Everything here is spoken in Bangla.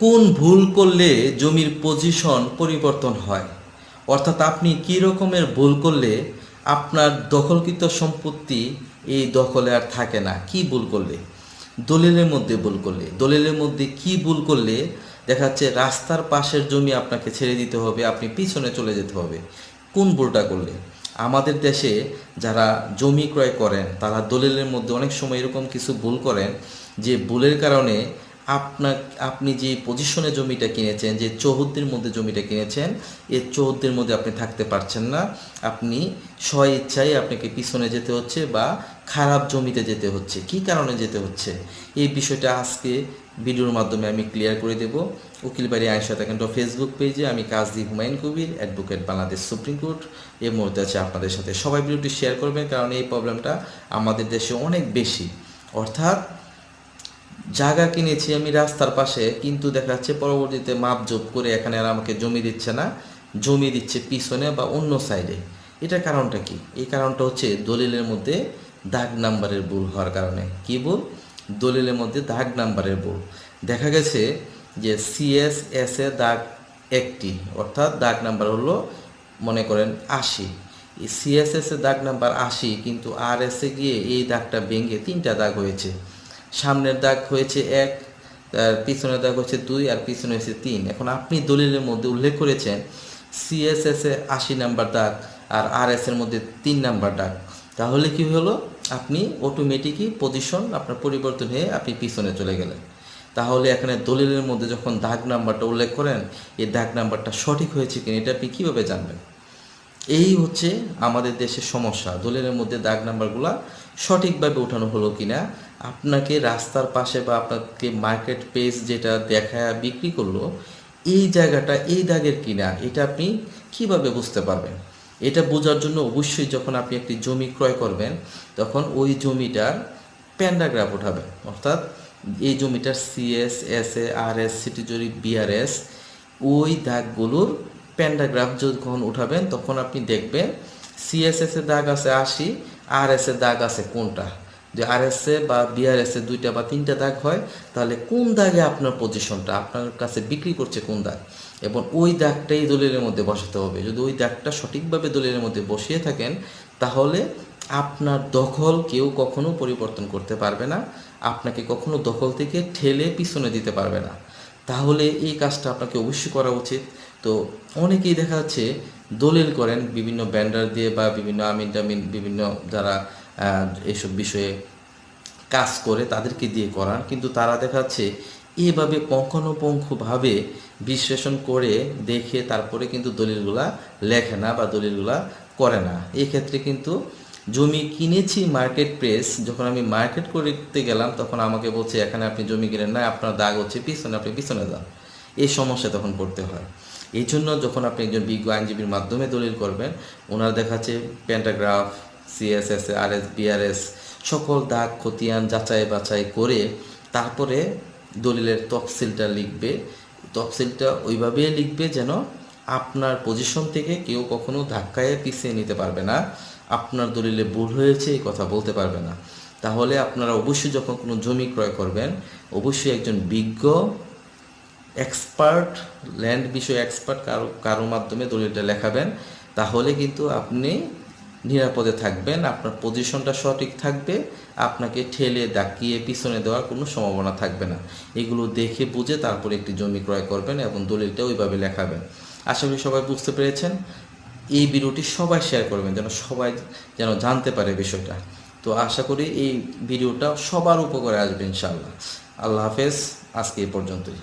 কোন ভুল করলে জমির পজিশন পরিবর্তন হয়? অর্থাৎ আপনি কী রকমের ভুল করলে আপনার দখলকৃত সম্পত্তি এই দখলে আর থাকে না? কি ভুল করলে? দলিলের মধ্যে ভুল করলে। দলিলের মধ্যে কি ভুল করলে দেখা যাচ্ছে রাস্তার পাশের জমি আপনাকে ছেড়ে দিতে হবে, আপনি পিছনে চলে যেতে হবে। কোন ভুলটা করলে? আমাদের দেশে যারা জমি ক্রয় করেন, তারা দলিলের মধ্যে অনেক সময় এরকম কিছু ভুল করেন যে ভুলের কারণে আপনার আপনি যে পজিশনে জমিটা কিনেছেন, যে চৌহদ্দির মধ্যে জমিটা কিনেছেন, এই চৌহদ্দির মধ্যে আপনি থাকতে পারছেন না। আপনি স্ব ইচ্ছায় আপনাকে পিছনে যেতে হচ্ছে বা খারাপ জমিতে যেতে হচ্ছে। কি কারণে যেতে হচ্ছে? এই বিষয়টা আজকে ভিডিওর মাধ্যমে আমি ক্লিয়ার করে দেব। উকিল বাড়ি আয়সা থাকেন ফেসবুক পেজে আমি Kazi Humayun Kabir advocate Bangladesh supreme court. এই মুহূর্তে আছে আপনাদের সাথে। সবাই ভিডিওটি শেয়ার করবেন, কারণ এই প্রবলেমটা আমাদের দেশে অনেক বেশি। অর্থাৎ জায়গা কিনেছি আমি রাস্তার পাশে, কিন্তু দেখা যাচ্ছে পরবর্তীতে মাপ জোপ করে এখানে আর আমাকে জমি দিচ্ছে না। জমি দিচ্ছে পিছনে বা অন্য সাইডে এটার কারণটা কি? এই কারণটা হচ্ছে দলিলের মধ্যে দাগ নাম্বারের ভুল হওয়ার কারণে। কি ভুল? দলিলের মধ্যে দাগ নাম্বারের ভুল। দেখা গেছে যে সিএস এস এ দাগ একটি, অর্থাৎ দাগ নাম্বার হলো, মনে করেন, আশি। সিএসএস এর দাগ নাম্বার আশি, কিন্তু আর এস এ গিয়ে এই দাগটা ভেঙে তিনটা দাগ হয়েছে। সামনের দাগ হয়েছে এক, তার পিছনের দাগ হচ্ছে দুই, আর পিছনে হয়েছে তিন। এখন আপনি দলিলের মধ্যে উল্লেখ করেছেন সিএসএস এ আশি নাম্বার দাগ আর আর এস এর মধ্যে তিন নাম্বার দাগ। তাহলে কি হলো? আপনি অটোমেটিকই পজিশন আপনার পরিবর্তন হয়ে আপনি পিছনে চলে গেলেন। তাহলে এখানে দলিলের মধ্যে যখন দাগ নাম্বারটা উল্লেখ করেন, এই দাগ নাম্বারটা সঠিক হয়েছে কিনা এটা আপনি কীভাবে জানবেন? এই হচ্ছে আমাদের দেশের সমস্যা। দলিলের মধ্যে দাগ নাম্বারগুলো সঠিকভাবে উঠানো হলো কিনা, আপনাকে রাস্তার পাশে বা আপনাকে মার্কেট পেজ যেটা দেখায় বিক্রি করল, এই জায়গাটা এই দাগের কিনা, এটা আপনি কীভাবে বুঝতে পারবেন? এটা বোঝার জন্য অবশ্যই যখন আপনি একটি জমি ক্রয় করবেন, তখন ওই জমিটার প্যান্ডাগ্রাফ উঠাবেন অর্থাৎ এই জমিটার CS S A R S city জরি বিআরএস ওই দাগগুলোর প্যান্ডাগ্রাফ যখন উঠাবেন, তখন আপনি দেখবেন সিএসএস এর দাগ আছে আশি আর এস এর দাগ আছে কোনটা? যে আর এস এ বা বিআরএস এ দুইটা বা তিনটা দাগ হয়, তাহলে কোন দাগে আপনার পজিশনটা আপনার কাছে বিক্রি করছে কোন দাগ? এবং ওই দাগটাই দলিলের মধ্যে বসাতে হবে। যদি ওই দাগটা সঠিকভাবে দলিলের মধ্যে বসিয়ে থাকেন, তাহলে আপনার দখল কেউ কখনো পরিবর্তন করতে পারবে না, আপনাকে কখনো দখল থেকে ঠেলে পিছনে দিতে পারবে না। তাহলে এই কাজটা আপনাকে অবশ্যই করা উচিত। তো অনেকেই দেখা যাচ্ছে দলিল করেন বিভিন্ন ব্যান্ডার দিয়ে বা বিভিন্ন আমিন টামিন বিভিন্ন যারা এসব বিষয়ে কাজ করে তাদেরকে দিয়ে করান। কিন্তু তারা দেখা যাচ্ছে এভাবে পঙ্খানুপঙ্খভাবে বিশ্লেষণ করে দেখে তারপরে কিন্তু দলিলগুলা লেখে না বা দলিলগুলা করে না। এক্ষেত্রে কিন্তু জমি কিনেছি মার্কেট প্রেস যখন আমি মার্কেট করতে গেলাম তখন আমাকে বলছে, এখানে আপনি জমি কিনেন না, আপনার দাগ হচ্ছে, পিছনে আপনি পিছনে যান। এই সমস্যা তখন পড়তে হয়। এই জন্য যখন আপনি একজন বিজ্ঞ আইনজীবীর মাধ্যমে দলিল করবেন, ওনার দেখাচ্ছে pantograph CSS R S BRS সকল দাগ, খতিয়ান, যাচাই বাছাই করে তারপরে দলিলের তফসিলটা লিখবে। তফসিলটা ওইভাবেই লিখবে যেন আপনার পজিশন থেকে কেউ কখনো ধাক্কায় পিছিয়ে নিতে পারবে না। আপনার দলিলে ভুল হয়েছে, এই কথা বলতে পারবে না। তাহলে আপনারা অবশ্যই যখন কোনো জমি ক্রয় করবেন, অবশ্যই একজন বিজ্ঞ এক্সপার্ট ল্যান্ড বিষয়ে এক্সপার্ট কারও কারও মাধ্যমে দলিলটা লেখাবেন, তাহলে কিন্তু আপনি নিরাপদে থাকবেন, আপনার পজিশনটা সঠিক থাকবে, আপনাকে ঠেলে ডাকিয়ে পিছনে দেওয়ার কোনো সম্ভাবনা থাকবে না। এগুলো দেখে বুঝে তারপরে একটি জমি ক্রয় করবেন এবং দলিলটা ওইভাবে লেখাবেন। আশা করি সবাই বুঝতে পেরেছেন। এই ভিডিওটি সবাই শেয়ার করবেন, যেন সবাই যেন জানতে পারে বিষয়টা। তো আশা করি এই ভিডিওটা সবার উপকারে আসবে ইনশাআল্লাহ। আল্লাহ হাফেজ, আজকে এই পর্যন্তই।